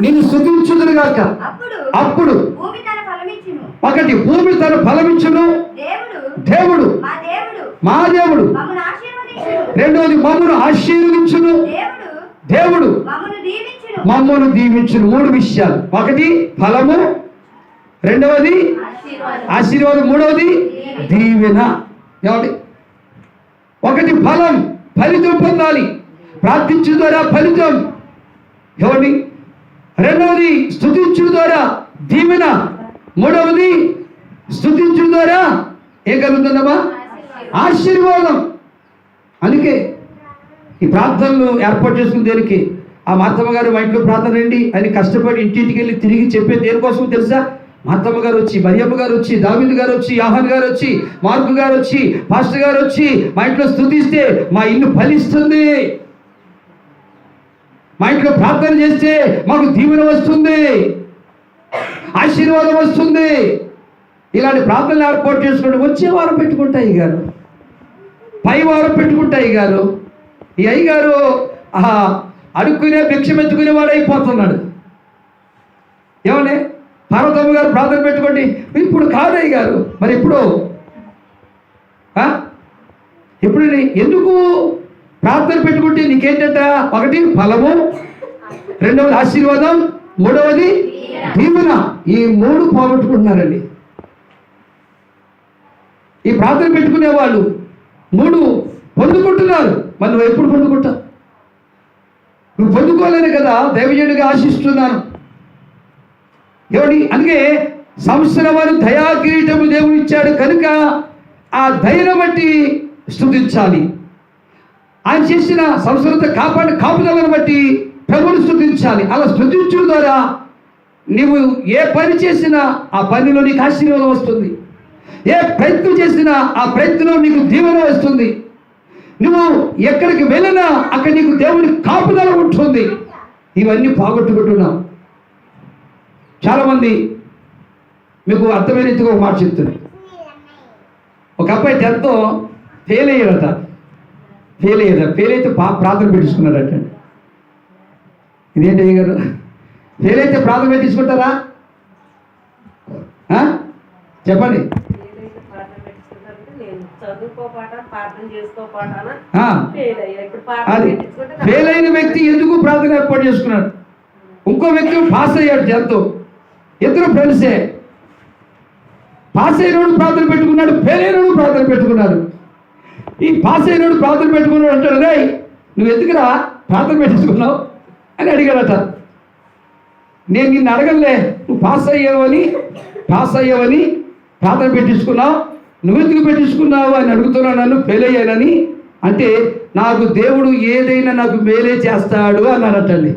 నిన్ను స్థుతించుదురుగాక అప్పుడు ఒకటి భూమి తన ఫలమిచ్చును. దేవుడు మా దేవుడు రెండవది మమ్మను ఆశీర్వదించును. దేవుడు మమ్మను దీవించును. మూడు విషయాలు. ఒకటి ఫలము. రెండవది ఆశీర్వాదం. ఆశీర్వాదం. మూడవది దీవెన. ఏమండి? ఒకటి ఫలం. ఫలితం పొందాలి. ప్రార్థించు ద్వారా ఫలితం. ఏమండి? రెండవది స్థుతించు ద్వారా దీవెన. మూడవది స్థుతించు ద్వారా ఏం కలుగుతుందమ్మా? ఆశీర్వాదం. అందుకే ఈ ప్రార్థనలు ఏర్పాటు చేసుకుని దేనికి ఆ మాతమ్మ గారు మా ఇంట్లో ప్రార్థన రండి. అని కష్టపడి ఇంటింటికి వెళ్ళి తిరిగి చెప్పే దేనికోసం తెలుసా? మాతమ్మ గారు వచ్చి మరియమ్మ గారు వచ్చి దావిద్ గారు వచ్చి యాహన్ గారు వచ్చి మార్కు గారు వచ్చి పాస్టర్ గారు వచ్చి మా ఇంట్లో స్థుతిస్తే మా ఇల్లు ఫలిస్తుంది. మా ఇంట్లో ప్రార్థన చేస్తే మాకు దీవెన వస్తుంది. ఆశీర్వాదం వస్తుంది. ఇలాంటి ప్రార్థనలు ఏర్పాటు చేసుకుంటే వచ్చే వారం పెట్టుకుంటాయి గారు. పై వారం పెట్టుకుంటాయి గారు. ఈ అయ్యగారు ఆహా, అడుక్కునే భిక్షం ఎత్తుకునే వాడు అయిపోతున్నాడు. ఏమని? పార్వతమ్మ గారు ప్రార్థన పెట్టుకోండి. ఇప్పుడు కాదయ్య గారు మరి ఇప్పుడు ఆ? ఇప్పుడు ఎందుకు? ప్రార్థన పెట్టుకుంటే నీకేంటంట? ఒకటి ఫలము. రెండవది ఆశీర్వాదం. మూడవది దీవెన. ఈ మూడు పోగొట్టుకుంటున్నారండి. ఈ ప్రార్థన పెట్టుకునే వాళ్ళు మూడు పొందుకుంటున్నారు. మరి నువ్వు ఎప్పుడు పొందుకుంటావు? నువ్వు పొందుకోలేను కదా. దైవజనుడిగా ఆశిస్తున్నాను. ఏమండి? అందుకే సంవత్సరం వారు దయా కిరీటము దేవుడు ఇచ్చాడు కనుక ఆ దయను బట్టి స్థుతించాలి ఆయన చేసిన సంవత్సరంతో కాపాడి కాపుదలను బట్టి ప్రభుని స్థుతించాలి. అలా స్థుతించడం ద్వారా నీవు ఏ పని చేసినా ఆ పనిలో నీకు ఆశీర్వాదం వస్తుంది. ఏ ప్రయత్నం చేసినా ఆ ప్రయత్నం నీకు దీవెన వస్తుంది. నువ్వు ఎక్కడికి వెళ్ళినా అక్కడ నీకు దేవుని కాపుదల ఉంటుంది. ఇవన్నీ పోగొట్టుకుంటున్నావు చాలామంది మీకు అర్థమైనట్టుగా ఒక మాట చెప్తున్నాను ఒక అబ్బాయి టెన్త్ ఫెయిల్ అయ్యాడట. ఫెయిల్ అయ్యాడు ఫెయిల్ అయితే ప్రార్థన పెట్టించుకున్నాడట ఇదేంటి అయ్య గారు ఫెయిల్ అయితే ప్రార్థన పెట్టించుకుంటారా ఆ? చెప్పండి అది ఫెయిల్ అయిన వ్యక్తి ఎందుకు ప్రార్థన ఏర్పాటు చేసుకున్నాడు? ఇంకో వ్యక్తి పాస్ అయ్యాడు టెన్త్ ఇద్దరు ఫ్రెండ్సే పాస్ అయినోడు ప్రార్థన పెట్టుకున్నాడు ఫెయిల్ అయినోడు ప్రార్థన పెట్టుకున్నాడు. ఈ పాస్ అయినోడు ప్రార్థన పెట్టుకున్నాడు అంటాడు రే నువ్వు ఎందుకురా ప్రార్థన పెట్టించుకున్నావు అని అడిగాడట. నేను నిన్ను అడగలే నువ్వు పాస్ అయ్యావని పాస్ అయ్యావని ప్రార్థన పెట్టించుకున్నావు నువ్వెందుకు పెట్టించుకున్నావు అని అడుగుతున్నావు నన్ను ఫెయిల్ అయ్యానని అంటే నాకు దేవుడు ఏదైనా నాకు మేలే చేస్తాడు అన్నాడటండి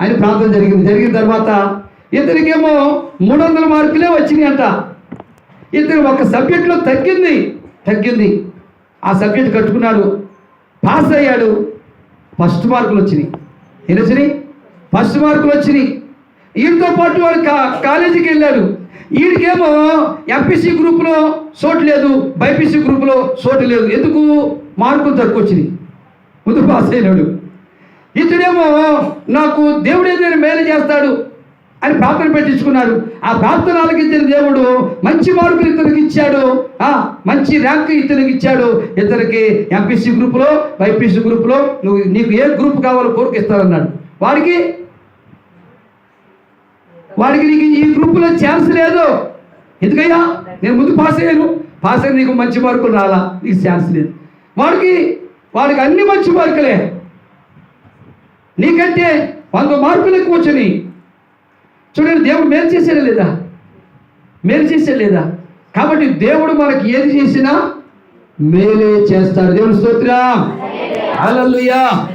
అని ప్రార్థన జరిగింది. జరిగిన తర్వాత ఇతనికేమో మూడు వందల మార్కులే వచ్చినాయి అంట ఇతను ఒక సబ్జెక్ట్లో తగ్గింది తగ్గింది. ఆ సబ్జెక్ట్ కట్టుకున్నాడు. పాస్ అయ్యాడు. ఫస్ట్ మార్కులు వచ్చినాయి. ఎన్ని వచ్చినాయి? ఫస్ట్ మార్కులు వచ్చినాయి. వీడితో పాటు వాడు కా కాలేజీకి వెళ్ళాడు. వీడికేమో ఎంపీసీ గ్రూప్లో చోటు లేదు బైపీసీ గ్రూప్లో చోటు లేదు. ఎందుకు? మార్కులు తక్కువ వచ్చినాయి. ముందు పాస్ అయినాడు. ఇతడేమో నాకు దేవుడు ఏదైనా మేలు చేస్తాడు. అని ప్రార్థన పెట్టించుకున్నాడు ఆ ప్రార్థన ఆలకించిన దేవుడు మంచి మార్కులు ఇతనికి ఇచ్చాడు. ఆ మంచి ర్యాంక్ ఇతనికి ఇచ్చాడు. ఇతనికి ఎంపీసీ గ్రూప్లో బైపీసీ గ్రూప్లో నువ్వు నీకు ఏ గ్రూప్ కావాలో కోరిక ఇస్తానన్నాడు. వాడికి వాడికి నీకు ఈ గ్రూపులో ఛాన్స్ లేదు. ఎందుకయ్యా? నేను ముందు పాస్ అయ్యాను. పాస్ అయ్యి నీకు మంచి మార్కులు రాలా? నీకు ఛాన్స్ లేదు. వాడికి వాడికి అన్ని మంచి మార్కులే. నీకంటే వంద మార్కులు ఎక్కువ వచ్చినాయి. చూడండి దేవుడు మేలు చేసాడా లేదా? మేలు చేసాడు లేదా? కాబట్టి దేవుడు మనకి ఏది చేసినా మేలే చేస్తాడు. దేవుని స్తోత్రం. హల్లెలూయా.